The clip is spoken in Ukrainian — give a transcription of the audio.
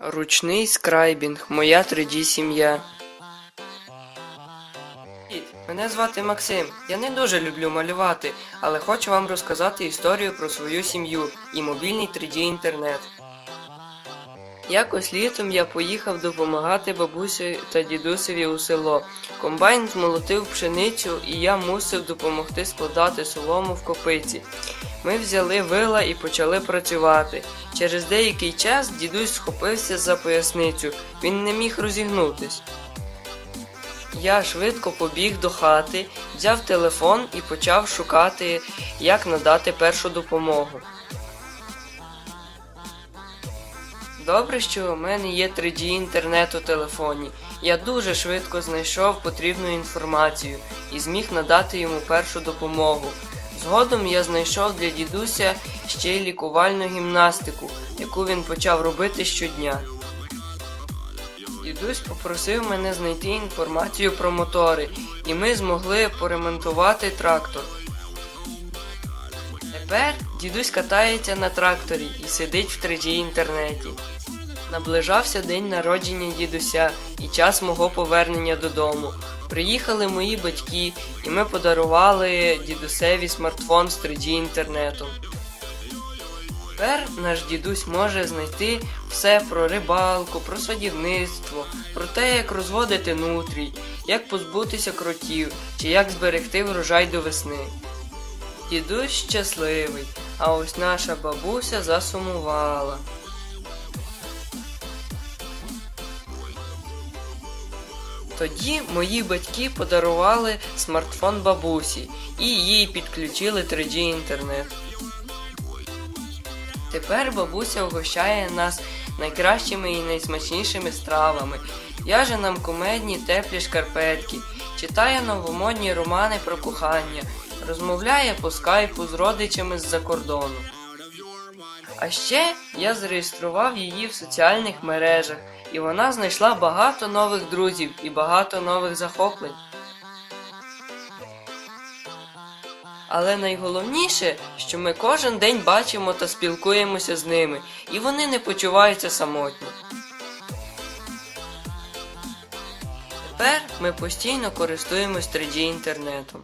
Ручний скрайбінг. Моя 3D сім'я. Мене звати Максим. Я не дуже люблю малювати, але хочу вам розказати історію про свою сім'ю і мобільний 3D інтернет. Якось літом я поїхав допомагати бабусі та дідусеві у село. Комбайн змолотив пшеницю, і я мусив допомогти складати солому в копиці. Ми взяли вила і почали працювати. Через деякий час дідусь схопився за поясницю, він не міг розігнутись. Я швидко побіг до хати, взяв телефон і почав шукати, як надати першу допомогу. Добре, що у мене є 3G інтернет у телефоні. Я дуже швидко знайшов потрібну інформацію і зміг надати йому першу допомогу. Згодом я знайшов для дідуся ще й лікувальну гімнастику, яку він почав робити щодня. Дідусь попросив мене знайти інформацію про мотори, і ми змогли поремонтувати трактор. Тепер дідусь катається на тракторі і сидить в 3G інтернеті. Наближався день народження дідуся і час мого повернення додому. Приїхали мої батьки, і ми подарували дідусеві смартфон з 3G інтернетом. Тепер наш дідусь може знайти все про рибалку, про садівництво, про те, як розводити нутрій, як позбутися кротів чи як зберегти врожай до весни. Дідусь щасливий, а ось наша бабуся засумувала. Тоді мої батьки подарували смартфон бабусі і їй підключили 3G інтернет. Тепер бабуся угощає нас найкращими і найсмачнішими стравами, в'яже нам кумедні теплі шкарпетки, читає новомодні романи про кохання, розмовляє по скайпу з родичами з-за кордону. А ще я зареєстрував її в соціальних мережах, і вона знайшла багато нових друзів і багато нових захоплень. Але найголовніше, що ми кожен день бачимо та спілкуємося з ними, і вони не почуваються самотньо. Тепер ми постійно користуємось 3G інтернетом.